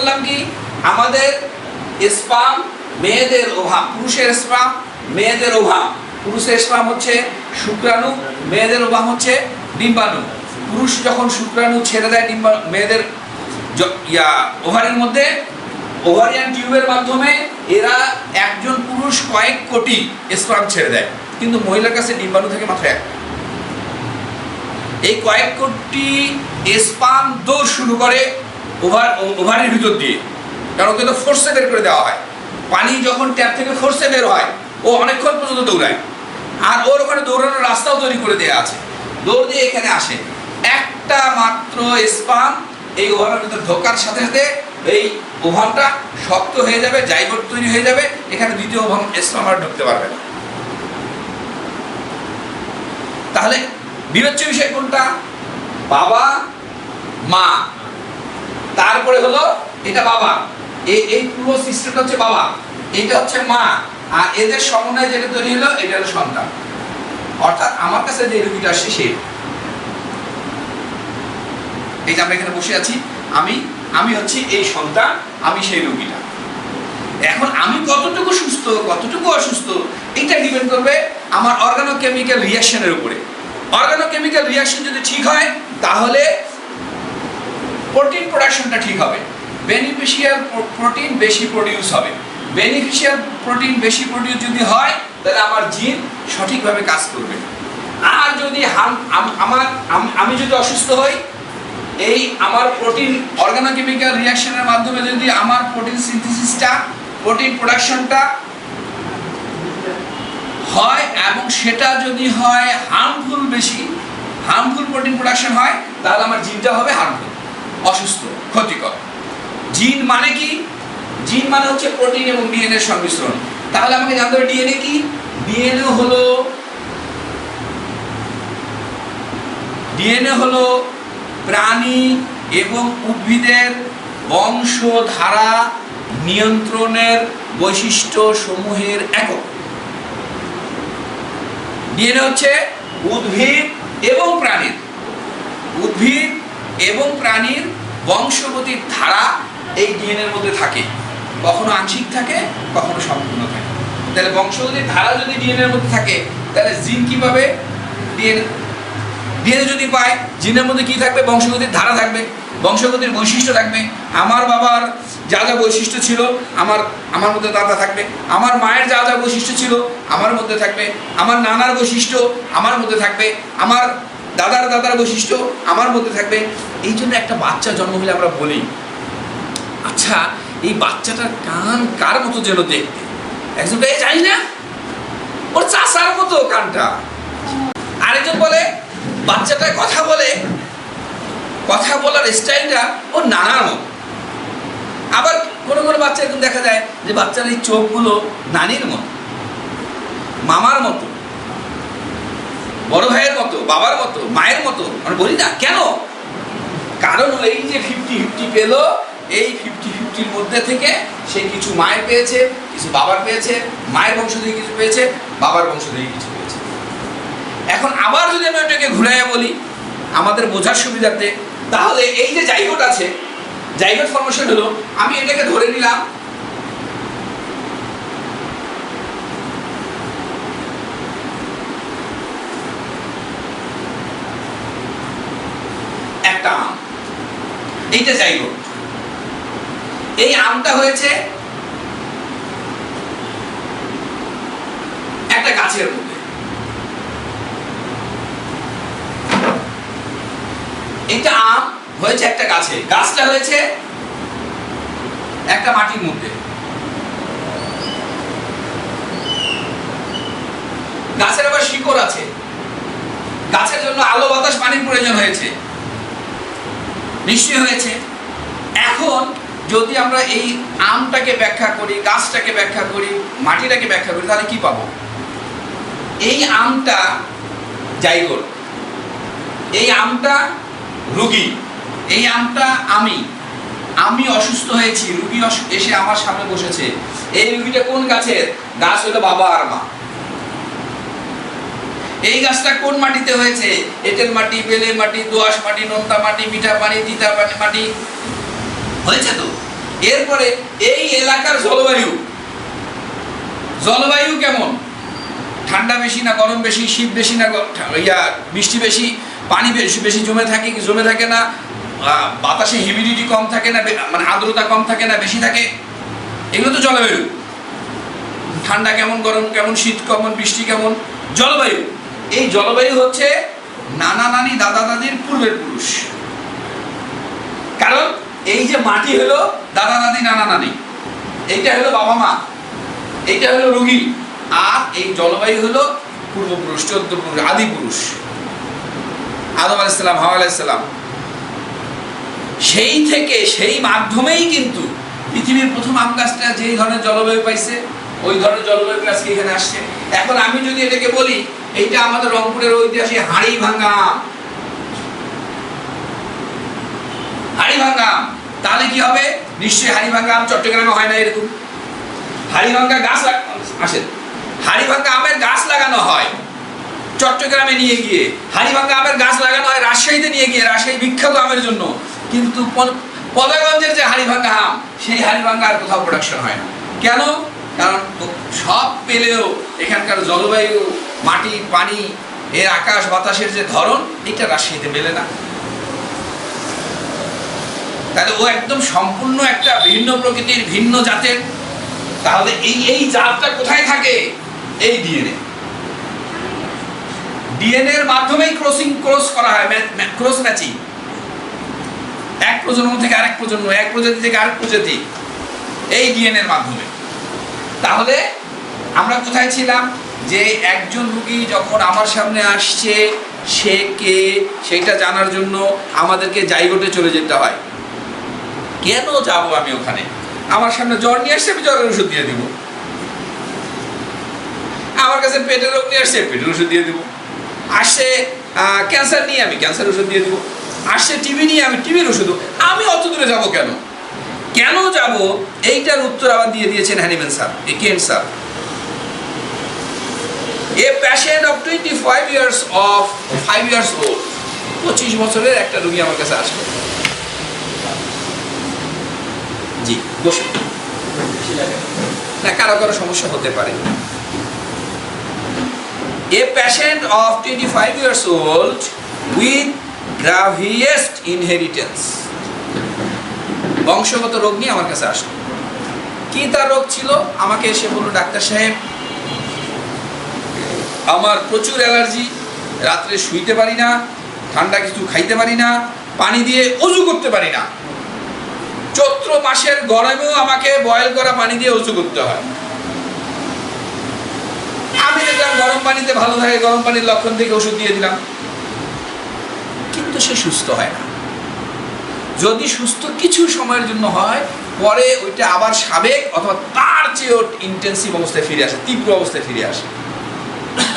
বললাম কি? আমাদের স্পাম মেয়েদের ওভাম পুরুষের স্পাম মেয়েদের ওভাম পুরুষের স্পাম হচ্ছে শুক্রাণু, মেয়েদের ওভাম হচ্ছে ডিম্বাণু। পুরুষ যখন শুক্রাণু ছেড়ে দেয় ডিম্বা, মেয়েদের ইয়া, ওভারের মধ্যে, ওভারিয়ান টিউবের মাধ্যমে এরা একজন পুরুষ কয়েক কোটি স্পাম ছেড়ে দেয়। কিন্তু মহিলার কাছে ডিম্বাণু থাকে মাত্র এক। এই কয়েক কোটি স্পাম দৌড় শুরু করে ওভার, ওভারের ভিতর দিয়ে। কারণ ওকে তো ফোর্সে বের করে দেওয়া হয়। পানি যখন ট্যাপ থেকে ফোর্সে বের হয়, ও অনেকক্ষণ পর্যন্ত দৌড়ায়। আর ওর ওখানে দৌড়ানোর রাস্তাও তৈরি করে দেওয়া আছে। দৌড় দিয়ে এখানে আসে। একটা মাত্র স্পাম এই ওভারের ভিতর ঢোকার সাথে সাথে এই ওভানটা শক্ত হয়ে যাবে জাইগোট তৈরি হয়ে যাবে। এখানে দ্বিতীয় ওভান স্পাম আর ঢুকতে পারবে না। তাহলে বিবেচ্য বিষয় কোনটা? বাবা, মা। তারপরে হলো এটা বাবা। এই এই পুরো সিস্টেমটা হচ্ছে বাবা। এটা হচ্ছে মা। আর এদের সমন্বয়ে যেটা তৈরি হলো, এটা হলো সন্তান। অর্থাৎ আমার কাছে যে রুগীটা আসছে সেই এই যে আমরা এখানে বসে আছি, আমি আমি হচ্ছি এই সন্তান, আমি সেই রুগীটা। এখন আমি কতটুকু সুস্থ, কতটুকু অসুস্থ, এটা ডিপেন্ড করবে আমার অর্গানো কেমিক্যাল রিয়াকশনের উপরে। অর্গানো কেমিক্যাল রিয়াকশন যদি ঠিক হয়, তাহলে প্রোটিন প্রোডাকশনটা ঠিক হবে। বেনিফিশিয়াল প্রোটিন বেশি প্রডিউস হবে। বেনিফিশিয়াল প্রোটিন বেশি প্রডিউস যদি হয়, তাহলে আমার জিন সঠিকভাবে কাজ করবে। আর যদি আমার আমি যদি অসুস্থ হই, এই আমার প্রোটিন অর্গানোকেমিক্যাল রিয়াকশনের মাধ্যমে যদি আমার প্রোটিন সিনথেসিসটা প্রোটিন প্রোডাকশনটা হয় এবং সেটা যদি হয় হার্মফুল বেশি হার্মফুল প্রোটিন প্রোডাকশন হয়, তাহলে আমার জিনটা হবে হার্মফুল অসুস্থ, ক্ষতিকর। জিন মানে কি? জিন মানে হচ্ছে প্রোটিন এবং ডিএনএ সংমিশ্রণ। তাহলে আমাকে জানতে হবে ডিএনএ কি? ডিএনএ হলো ডিএনএ হলো প্রাণী এবং উদ্ভিদের বংশধারা নিয়ন্ত্রণের বৈশিষ্ট্য সমূহের একক। ডিএনএ হচ্ছে উদ্ভিদ এবং প্রাণীর। উদ্ভিদ এবং প্রাণীর বংশগতির ধারা এই ডিএনএর মধ্যে থাকে। কখনো আংশিক থাকে, কখনো সম্পূর্ণ থাকে। তাহলে বংশগতির ধারা যদি ডিএনএর মধ্যে থাকে, তাহলে জিন কীভাবে ডিএনএ ডিএনএ যদি পায়, জিনের মধ্যে কি থাকবে? বংশগতির ধারা থাকবে, বংশগতির বৈশিষ্ট্য থাকবে। আমার বাবার যা যা বৈশিষ্ট্য ছিল, আমার আমার মধ্যে দাদা থাকবে। আমার মায়ের যা যা বৈশিষ্ট্য ছিল, আমার মধ্যে থাকবে। আমার নানার বৈশিষ্ট্য আমার মধ্যে থাকবে। আমার দাদার দাদার বৈশিষ্ট্য আমার মধ্যে থাকবে। এই জন্য একটা বাচ্চা জন্ম হলে আমরা বলি আচ্ছা এই বাচ্চাটার কান কার মতো যেন দেখতে? একজন এই জানি না। ওর চাষার মতো কানটা। আরেকজন বলে বাচ্চাটা কথা বলে। কথা বলার স্টাইলটা ওর নানার মতো। আবার কোনো কোনো বাচ্চা এরকম দেখা যায় যে বাচ্চার এই চোখগুলো নানির মতো, মামার মতো। বড় ভাইয়ের মতো, বাবার মতো, মায়ের মতো আমরা বলি না, কেন? কারণ এই যে ফিফটি ফিফটি পেল, এই ফিফটি ফিফটির মধ্যে থেকে সে কিছু মায়ের পেয়েছে, কিছু বাবার পেয়েছে, মায়ের বংশ থেকে কিছু পেয়েছে, বাবার বংশ থেকে কিছু পেয়েছে। এখন আবার যদি আমি ওটাকে ঘুরাইয়া বলি, আমাদের বোঝার সুবিধাতে তাহলে এই যে জাইগোট আছে জাইগোট ফর্মেশন হলো, আমি এটাকে ধরে নিলাম একটা আম এইটা জাইগোট এই আমটা হয়েছে একটা গাছের মধ্যে। এটা আম হয়েছে একটা গাছে, গাছটা হয়েছে একটা মাটির মধ্যে। গাছের আবার শিকড় আছে। গাছের জন্য আলো বাতাস পানির প্রয়োজন হয়েছে। নিশ্চয়ই হয়েছে। এখন যদি আমরা এই আমটাকে ব্যাখ্যা করি, গাছটাকে ব্যাখ্যা করি, মাটিটাকে ব্যাখ্যা করি, তাহলে কি পাবো? এই আমটা জাইগোট এই আমটা রুগী। এই আমটা আমি। আমি অসুস্থ হয়েছি, রুগী এসে আমার সামনে বসেছে। এই রুগীটা কোন গাছের? গাছ হলো বাবা আর মা। এই গাছটা কোন মাটিতে হয়েছে? এঁটেল মাটি বেলে মাটি, দোআঁশ মাটি, নোনতা মাটি, মিঠা পানি তিতা পানি মাটি। হয়েছে তো? এরপরে এই এলাকার জলবায়ু। জলবায়ু কেমন? ঠান্ডা বেশি না গরম বেশি, শীত বেশি না ইয়া, বৃষ্টি বেশি, পানি বেশি বেশি জমে থাকে জমে থাকে না? বাতাসে হিউমিডিটি কম থাকে না মানে আর্দ্রতা কম থাকে না, বেশি থাকে? এগুলো তো জলবায়ু। ঠান্ডা কেমন, গরম কেমন, শীত কেমন, বৃষ্টি কেমন? জলবায়ু। এই জলবায়ু হচ্ছে নানা নানি দাদা দাদির পূর্বের পুরুষ। কারণ এই যে মাটি হলো দাদা দাদি, নানা নানি। এইটা হলো বাবা মা, এইটা হলো রোগী, আর এই জলবায়ু হলো পূর্বপুরুষ চোদ্দ পুরুষ আদি পুরুষ আদম আলাইসাল্লাম হাওয়া আলাইসাল্লাম সেই থেকে সেই মাধ্যমেই কিন্তু পৃথিবীর প্রথম আম গাছটা যেই ধরনের জলবায়ু পাইছে, ওই ধরনের জলবায়ু আজকে এখানে আসছে? এখন আমি যদি এটাকে বলি এইটা আমাদের রংপুরের ঐতিহাসিক হাড়ি ভাঙ্গা। হাড়ি ভাঙ্গা। তাহলে কি হবে? নিশ্চয়ই হাড়ি ভাঙ্গা আম চট্টগ্রামে হয় না এরকম। হাড়ি ভাঙ্গা গাছ আসেন। হাড়ি ভাঙ্গা আমের গাছ লাগানো হয় চট্টগ্রামে নিয়ে গিয়ে। হাড়ি হাড়িভাঙ্গা আমের গাছ লাগানো হয় রাজশাহীতে নিয়ে গিয়ে, রাজশাহী বিখ্যাত আমের জন্য। কিন্তু পদাগঞ্জের যে হাড়ি হাড়িভাঙ্গা আম, সেই হাড়িভাঙ্গা আর কোথাও প্রোডাকশন হয় না। কেন? কারণ সব পেলেও এখানকার জলবায়ু, মাটি, পানি, এর আকাশ, বাতাসের যে ধরন, এটা রাজশাহীতে মেলে না। তাহলে ও একদম সম্পূর্ণ একটা ভিন্ন প্রকৃতির, ভিন্ন জাতের। তাহলে এই এই জাতটা কোথায় থাকে? এই ডিএনএ। ডিএনএ এর মাধ্যমেই ক্রসিং ক্রস করা হয় ক্রস ম্যাচিং এক প্রজন্ম থেকে আরেক প্রজন্ম, এক প্রজাতি থেকে আরেক প্রজাতি। এই ডিএনএ এর মাধ্যমে। তাহলে আমরা কোথায় ছিলাম? যে একজন রুগী যখন আমার সামনে আসছে, সে কে, সেটা জানার জন্য আমাদেরকে জায়গোটে চলে যেতে হয়। কেন যাব আমি ওখানে? আমার সামনে জ্বর নিয়ে আসছে, আমি জ্বরের ওষুধ দিয়ে দিব। আমার কাছে পেটের রোগ নিয়ে আসছে, পেটের ওষুধ দিয়ে দিব। আসছে ক্যান্সার নিয়ে আমি ক্যান্সার ওষুধ দিয়ে দিব। আসছে টিবি নিয়ে আমি টিবির ওষুধ। আমি অত দূরে যাব কেন? কেন যাব? এইটার উত্তর আবার দিয়ে দিয়েছেন হ্যানিম্যান স্যার এ কেন sir a patient of twenty five years of five years old পঁচিশ বছরের একটা রুগী আমার কাছে আসলো। জি, বসুন। না, কারও কারও সমস্যা হতে পারে। A patient of 25 years old with gravest inheritance বংশগত রোগ নিয়ে আমার কাছে আসলো। কি তার রোগ ছিল? আমাকে এসে বলল, ডাক্তার সাহেব, আমার প্রচুর অ্যালার্জি, রাত্রে শুইতে পারি না, ঠান্ডা কিছু খাইতে পারি না, পানি দিয়ে অজু করতে পারি না। চৈত্র মাসের গরমেও আমাকে বয়েল করা পানি দিয়ে অজু করতে হয়। আমি দেখলাম গরম পানিতে ভালো থাকে, গরম পানির লক্ষণ থেকে ওষুধ দিয়ে দিলাম। কিন্তু সে সুস্থ হয় না। যদি সুস্থ কিছু সময়ের জন্য হয়, পরে ওইটা আবার সাবেক অথবা তার চেয়েও ইন্টেন্সিভ অবস্থায় ফিরে আসে, তীব্র অবস্থায় ফিরে আসে।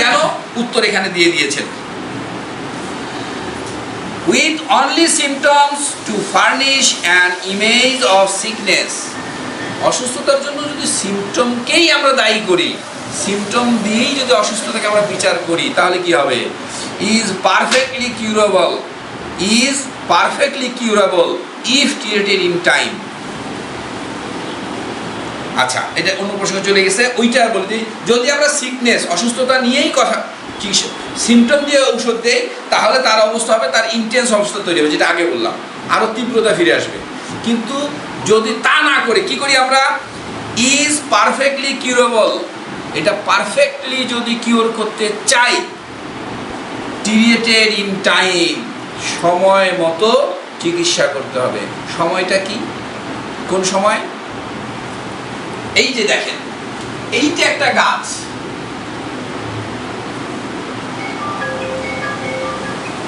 কেন? উত্তর এখানে দিয়ে দিয়েছেন। With only symptoms to furnish an image of sickness অসুস্থতার জন্য যদি সিমটমকেই আমরা দায়ী করি সিমটম দিয়েই যদি অসুস্থতাকে আমরা বিচার করি, তাহলে কি হবে? Is perfectly curable is perfectly curable if treated in time আচ্ছা এটা অন্য প্রসঙ্গে চলে গেছে। ওইটা আর বলে দিই, যদি আমরা সিকনেস অসুস্থতা নিয়েই কথা সিমটম দিয়ে ঔষধ দেই, তাহলে তার অবস্থা হবে, তার ইন্টেন্স অবস্থা তৈরি হবে, যেটা আগে বললাম। আরও তীব্রতা ফিরে আসবে। কিন্তু যদি তা না করে, কি করি আমরা? ইজ পারফেক্টলি কিউরেবল এটা পারফেক্টলি যদি কিওর করতে চাই টিরিয়েটেড ইন টাইম সময় মতো চিকিৎসা করতে হবে। সময়টা কি? কোন সময়? এই যে দেখেন, এইটা একটা গাছ।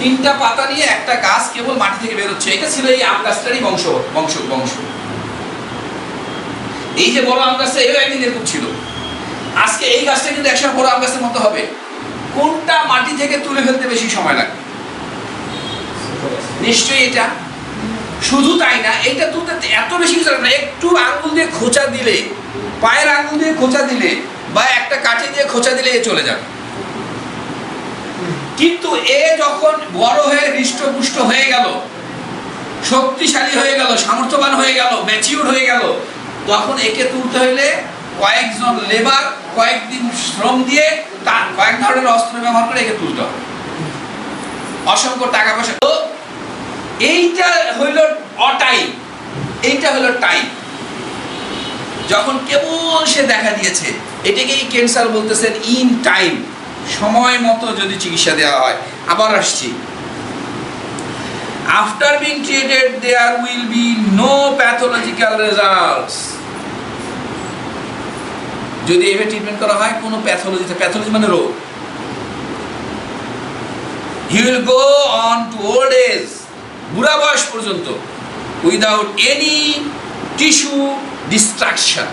তিনটা পাতা নিয়ে একটা গাছ কেবল মাটি থেকে বেরোচ্ছে এটা ছিল এই আম গাছটারই বংশ বংশ বংশ। এই যে বড় আম গাছটা এও একদিন এরকম ছিল। আজকে এই গাছটা কিন্তু একসময় বড় আম গাছের মতো হবে। কোনটা মাটি থেকে তুলে ফেলতে বেশি সময় লাগবে? নিশ্চয়ই এটা। শুধু তাই না, এইটা তুলতে এত বেশি কিছু না, একটু আঙ্গুল দিয়ে খোঁচা দিলে, পায়ের আঙ্গুল দিয়ে খোঁচা দিলে বা একটা কাঠি দিয়ে খোঁচা দিলে এ চলে যাবে। কিন্তু এ যখন বড় হয়ে হৃষ্টপুষ্ট হয়ে গেল, শক্তিশালী হয়ে গেল, সামর্থ্যবান হয়ে গেল ম্যাচিউর হয়ে গেল, তখন একে তুলতে হইলে কয়েকজন লেবার কয়েকদিন শ্রম দিয়ে তার কয়েক ধরনের অস্ত্র ব্যবহার করে একে তুলতে হবে। অসংখ্য টাকা পয়সা। তো এইটা হইল অটাইম এইটা হলো টাইম যখন কেবল সে দেখা দিয়েছে, এটাকেই ক্যান্সার বলতেছেন ইন টাইম সময় মতো যদি চিকিৎসা দেওয়া হয়। আবার আসছি। After being treated there will be no pathological results যদি এভাবে ট্রিটমেন্ট করা হয়, কোনো প্যাথোলজিতে প্যাথোলজি মানে রোগ। He will go on to old age বুড়া বয়স পর্যন্ত উইদাউট এনি টিস্যু ডিস্ট্রাকশন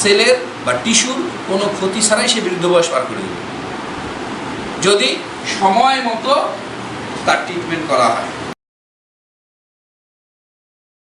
সেলের বা টিস্যুর কোনো ক্ষতি ছাড়াই সে বৃদ্ধ বয়স পার করে দেবে যদি সময় মতো তার ট্রিটমেন্ট করা হয়।